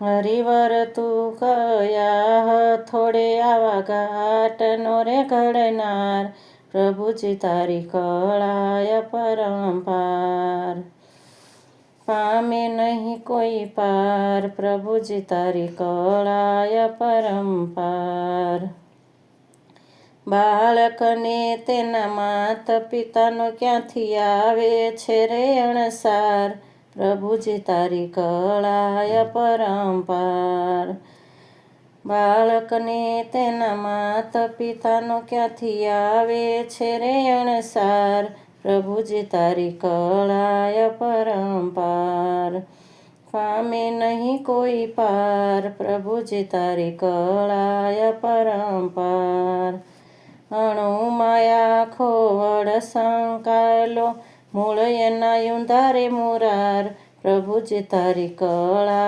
હરિવર તું કયા થોડે આવા ઘાટનો રે ઘડનાર. પ્રભુજી તારી કળાય પરંપાર પામે નહીં કોઈ પાર. પ્રભુજી તારી કળાય પરંપાર બાળકને તેના માતા પિતાનો ક્યાંથી આવે છે રે અણસાર? પ્રભુજી તારી કળાય પરંપાર. બાળકને તેના માતા પિતાનો ક્યાંથી આવે છે રે અણસાર? પ્રભુજી તારી કળાય પરંપાર, પામે નહીં કોઈ પાર. પ્રભુજી તારી કળાય પરંપાર અણુ માયા ખોવડ સંકાલો મૂળ એના યુંધારે મુરાર પ્રભુજી તારી કળા